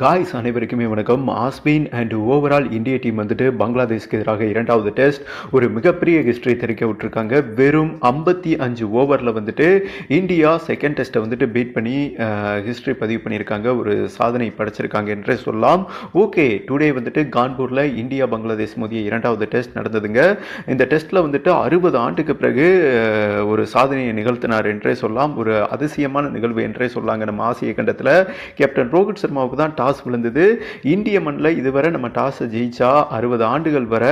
Guys அனைவருக்குமே வணக்கம். ஆஸ்பின் அண்ட் ஓவரால் இந்திய டீம் வந்துட்டு பங்களாதேஷ்க்கு எதிராக இரண்டாவது டெஸ்ட் ஒரு மிகப்பெரிய ஹிஸ்டரி தெரிவிக்க விட்டுருக்காங்க. வெறும் ஐம்பத்தி அஞ்சு ஓவரில் வந்துட்டு இந்தியா செகண்ட் டெஸ்ட்டை வந்துட்டு பீட் பண்ணி ஹிஸ்ட்ரி பதிவு பண்ணியிருக்காங்க. ஒரு சாதனை படைச்சிருக்காங்க என்றே சொல்லலாம். ஓகே டுடே வந்துட்டு கான்பூரில் இந்தியா பங்களாதேஷ் மோதிய இரண்டாவது டெஸ்ட் நடந்ததுங்க. இந்த டெஸ்ட்டில் வந்துட்டு அறுபது ஆண்டுக்கு பிறகு ஒரு சாதனையை நிகழ்த்தினார் என்றே சொல்லலாம். ஒரு அதிசயமான நிகழ்வு என்றே சொல்லாங்க. நம்ம ஆசிய கண்டத்தில். கேப்டன் ரோஹித் சர்மாவுக்கு தான் டாஸ் விழுந்தது. இந்திய மண்ணில் இதுவரை நம்ம டாஸை ஜெயிச்சா அறுபது ஆண்டுகள் வர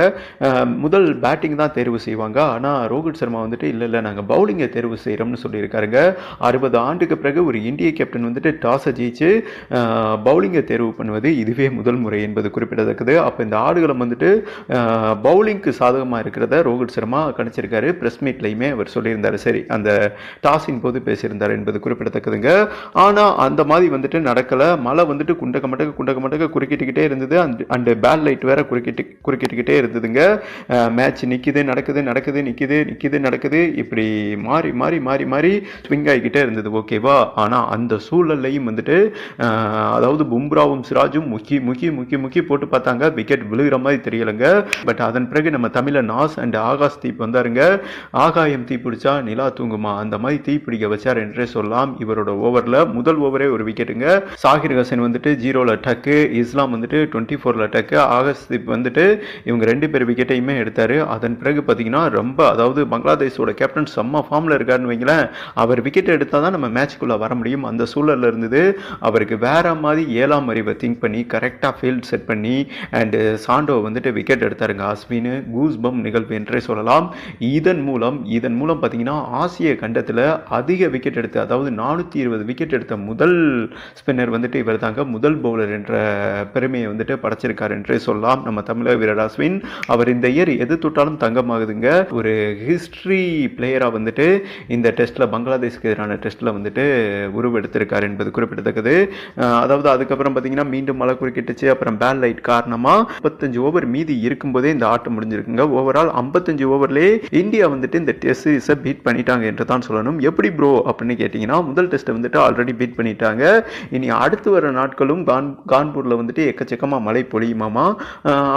முதல் பேட்டிங் தான் தேர்வு செய்வாங்க. ஆனால் ரோஹித் சர்மா வந்துட்டு இல்லை இல்லை நாங்கள் பவுலிங்கை தேர்வு செய்கிறோம்னு சொல்லியிருக்காருங்க. அறுபது ஆண்டுக்கு பிறகு ஒரு இந்திய கேப்டன் வந்துட்டு டாஸை ஜெயிச்சு பவுலிங்கை தேர்வு பண்ணுவது இதுவே முதல் முறை என்பது குறிப்பிடத்தக்கது. அப்போ இந்த ஆடுகளம் வந்துட்டு பவுலிங்க்கு சாதகமாக இருக்கிறத ரோஹித் சர்மா கணிச்சிருக்காரு. ப்ரெஸ் மீட்லையுமே அவர் சொல்லியிருந்தார். சரி அந்த டாஸின் போது பேசியிருந்தார் என்பது குறிப்பிடத்தக்கதுங்க. ஆனால் அந்த மாதிரி வந்துட்டு நடக்கலை. மழை வந்துட்டு குண்டக்க மட்டக்க குண்டக்க மட்டுக்கு குறுக்கிட்டுக்கிட்டே இருந்தது. அண்ட் அண்டு பேட் லைட் வேற குறுக்கிட்டு குறுக்கிட்டுக்கிட்டே இருந்ததுங்க. மேட்ச் நிற்கிது நடக்குது நடக்குது நிற்கிது நிற்கிது நடக்குது. இப்படி மாறி மாறி மாறி மாறி ஸ்விங் ஆகிக்கிட்டே இருந்தது. ஓகேவா ஆனால் அந்த சூழல்லையும் வந்துட்டு அதாவது பும்ராவும் சிராஜும் முக்கி முக்கி முக்கி முக்கி போட்டு பார்த்தாங்க. விக்கெட் விழுகிற மாதிரி தெரியலைங்க. பட் அதன் பிறகு நம்ம தமிழில் நாஸ் அண்ட் ஆகாஷ் தீப் வந்தாருங்க. ஆகாயம் தீ பிடிச்சா நிலா தூங்குமா? அந்த மாதிரி தீ பிடிக்க வச்சார் என்றே சொல்லலாம். இவரோட ஓவரில் முதல் ஓவரே ஒரு விக்கெட்டுங்க சாகிர் ஹசன் வந்துட்டு ஜீரோவில் டக்கு இஸ்லாம் வந்துட்டு டுவெண்ட்டி ஃபோரில் டக்கு ஆகஸ்ட் வந்துட்டு இவங்க ரெண்டு பேர் விக்கெட்டையுமே எடுத்தார். அதன் பிறகு பார்த்தீங்கன்னா ரொம்ப அதாவது பங்களாதேஷோட கேப்டன் செம்ம ஃபார்மில் இருக்காருன்னு வைங்களேன். அவர் விக்கெட் எடுத்தால் தான் நம்ம மேட்ச்க்குள்ளே வர முடியும். அந்த சூழலில் இருந்தது. அவருக்கு வேறு மாதிரி ஏழாம் அறிவை திங்க் பண்ணி கரெக்டாக ஃபீல்ட் செட் பண்ணி அண்டு சாண்டோ வந்துட்டு விக்கெட் எடுத்தாருங்க. அஸ்வின் கூஸ் பம் நிகழ்வு என்றே சொல்லலாம். இதன் மூலம் இதன் மூலம் பார்த்தீங்கன்னா ஆசிய கண்டத்தில் அதிக விக்கெட் எடுத்து அதாவது நானூற்றி இருபது விக்கெட் எடுத்த முதல் ஸ்பின்னர் வந்துட்டு இவர் தாங்க முதல் பவுலர் என்ற பெருமையை வந்துட்டு படைச்சிருக்காரு என்றே சொல்லலாம். நம்ம தமிழக வீரர் அஸ்வின் அவர் இந்த இயர் எது தொட்டாலும் தங்கமாகுதுங்க. ஒரு ஹிஸ்ட்ரி பிளேயராக வந்துட்டு இந்த டெஸ்ட்டில் பங்களாதேஷ்க்கு எதிரான டெஸ்ட்டில் வந்துட்டு உருவெடுத்திருக்கார் என்பது குறிப்பிடத்தக்கது. அதாவது அதுக்கப்புறம் பார்த்தீங்கன்னா மீண்டும் மழை குறுக்கிட்டுச்சு. அப்புறம் பேட் லைட் காரணமாக முப்பத்தஞ்சு ஓவர் மீதி இருக்கும்போதே இந்த ஆட்டம் முடிஞ்சிருக்குங்க. ஓவரால் ஐம்பத்தஞ்சு ஓவர்லேயே இந்தியா வந்துட்டு இந்த டெஸ்ட் சீரிஸை பீட் பண்ணிட்டாங்க என்று தான் சொல்லணும். எப்படி ப்ரோ அப்படின்னு கேட்டிங்கன்னா முதல் டெஸ்ட்டை வந்துட்டு ஆல்ரெடி பீட் பண்ணிட்டாங்க. இனி அடுத்து வர நாட்களும் கான் கான்பூரில் வந்துட்டு எக்கச்சக்கமாக மழை பொழியுமாமா?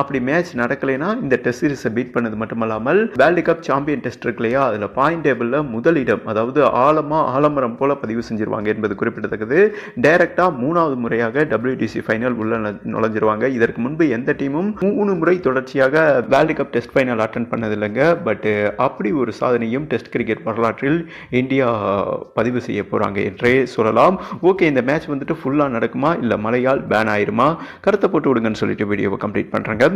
அப்படி மேட்ச் நடக்கலைன்னா இந்த டெஸ்ட் சீரிஸை பீட் பண்ணது மட்டுமல்லாமல் வேர்ல்டு கப் சாம்பியன் டெஸ்ட் இருக்கு இல்லையா? அதில் பாயிண்ட் டேபிளில் முதலிடம் அதாவது ஆழமாக ஆலமரம் போல பதிவு செஞ்சிருவாங்க என்பது குறிப்பிடத்தக்கது. டைரக்டாக மூணாவது முறையாக டபிள்யூடிசி ஃபைனல் உள்ள நுழைஞ்சிருவாங்க. இதற்கு முன்பு எந்த டீமும் மூணு முறை தொடர்ச்சியாக world cup test final attend பண்ணதில்லைங்க. But அப்படி ஒரு சாதனையும் டெஸ்ட் கிரிக்கெட் வரலாற்றில் இந்தியா பதிவு செய்ய போகிறாங்க என்றே சொல்லலாம். ஓகே இந்த மேட்ச் வந்துட்டு ஃபுல்லாக நடக்குமா? இல்லை மழை முறையால் பேன் ஆயிருமா? கருத்தை போட்டு விடுங்கன்னு சொல்லிட்டு வீடியோவை கம்ப்ளீட் பண்ணுறேங்க